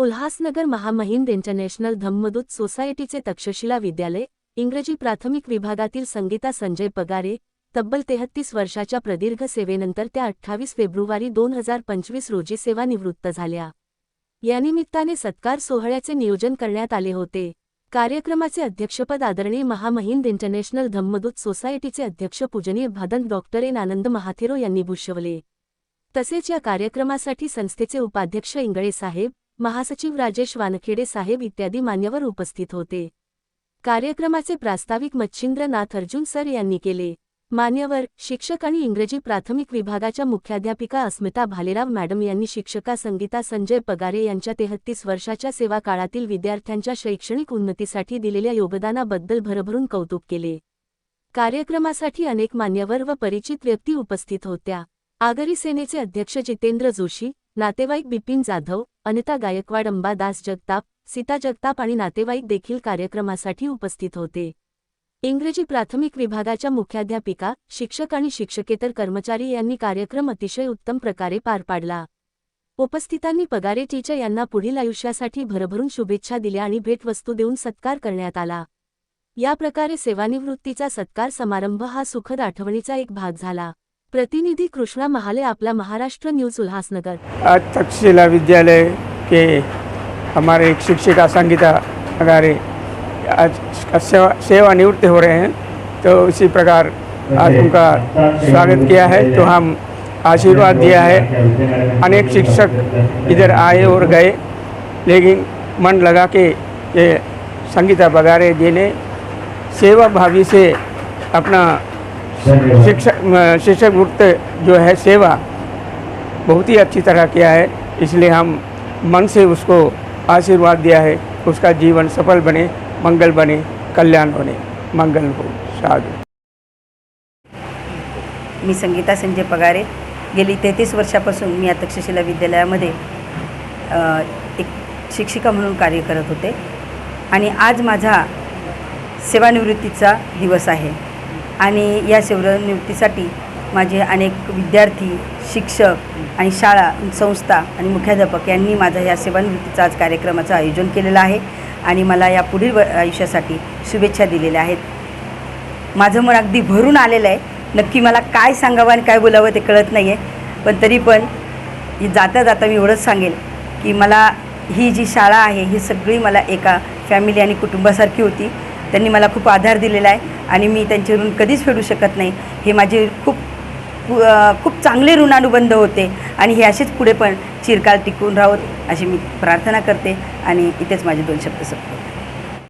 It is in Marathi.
उल्हासनगर महामहिंद इंटरनॅशनल धम्मदूत सोसायटीचे तक्षशिला विद्यालय इंग्रजी प्राथमिक विभागातील संगीता संजय पगारे तब्बल तेहत्तीस वर्षाच्या प्रदीर्घ सेवेनंतर त्या अठ्ठावीस फेब्रुवारी दोन हजार पंचवीस रोजी सेवानिवृत्त झाल्या. यानिमित्ताने सत्कार सोहळ्याचे नियोजन करण्यात आले होते. कार्यक्रमाचे अध्यक्षपद आदरणीय महामहिंद इंटरनॅशनल धम्मदूत सोसायटीचे अध्यक्ष पूजनीय भादन डॉक्टर एन आनंद महाथेरो यांनी भूषवले. तसेच या कार्यक्रमासाठी संस्थेचे उपाध्यक्ष इंगळे साहेब महासचिव राजेश वानखेडे साहेब इत्यादी मान्यवर उपस्थित होते. कार्यक्रमाचे प्रास्ताविक मच्छिंद्रनाथ अर्जुन सर यांनी केले. मान्यवर शिक्षक आणि इंग्रजी प्राथमिक विभागाच्या मुख्याध्यापिका अस्मिता भालेराव मॅडम यांनी शिक्षका संगीता संजय पगारे यांच्या तेहत्तीस वर्षाच्या सेवा काळातील विद्यार्थ्यांच्या शैक्षणिक उन्नतीसाठी दिलेल्या योगदानाबद्दल भरभरून कौतुक केले. कार्यक्रमासाठी अनेक मान्यवर व परिचित व्यक्ती उपस्थित होत्या. आगरी सेनेचे अध्यक्ष जितेंद्र जोशी नातेवाईक बिपिन जाधव अनिता गायकवाड अंबादास जगताप सीता जगताप आणि नातेवाईक देखील कार्यक्रमासाठी उपस्थित होते. इंग्रजी प्राथमिक विभागाच्या मुख्याध्यापिका शिक्षक आणि शिक्षकेतर कर्मचारी यांनी कार्यक्रम अतिशय उत्तम प्रकारे पार पाडला. उपस्थितांनी पगारे टीचर यांना पुढील आयुष्यासाठी भरभरून शुभेच्छा दिल्या आणि भेटवस्तू देऊन सत्कार करण्यात आला. या प्रकारे सेवानिवृत्तीचा सत्कार समारंभ हा सुखद आठवणीचा एक भाग झाला. प्रतिनिधी कृष्णा महाले आपला महाराष्ट्र न्यूज़ उल्हासनगर. आज तक्षशिला विद्यालय के हमारे एक शिक्षिका संगीता अगारे आज सेवा सेवानिवृत्त हो रहे हैं तो इसी प्रकार आज उनका स्वागत किया है तो हम आशीर्वाद दिया है। अनेक शिक्षक इधर आए और गए लेकिन मन लगा के ये संगीता बगारे जी ने सेवा भावी से अपना शिक्षक शिक्षक वृत्त जो है सेवा बहुत ही अच्छी तरह किया है इसलिए हम मन से उसको आशीर्वाद दिया है उसका जीवन सफल बने मंगल बने कल्याण बने मंगल हो साधु। मी संगीता संजय पगारे. गेली तेहतीस वर्षापासून मी या तक्षशिला विद्यालयामध्ये एक शिक्षिका म्हणून कार्य करत होते. आणि आज माझा सेवानिवृत्तीचा दिवस आहे. आणि या सेवानिवृत्तीसाठी माझे अनेक विद्यार्थी शिक्षक आणि शाळा संस्था आणि मुख्याध्यापक यांनी माझा या सेवानिवृत्तीचा आज कार्यक्रमाचं आयोजन केलेलं आहे आणि मला या पुढील व- आयुष्यासाठी शुभेच्छा दिलेल्या आहेत. माझं मन अगदी भरून आलेलं आहे. नक्की मला काय सांगावं आणि काय बोलावं ते कळत नाही आहे पण तरी पण जाता जाता मी एवढंच सांगेल की मला ही जी शाळा आहे ही सगळी मला एका फॅमिली आणि कुटुंबासारखी होती. त्यांनी मला खूप आधार दिलेला आहे आणि मी त्यांचे ऋण कधीच फेडू शकत नाही. हे माझे खूप खूप चांगले ऋणानुबंध होते आणि हे असेच पुढे पण चिरकाल टिकून राहोत अशी मी प्रार्थना करते आणि इथेच माझे दोन शब्द संपतो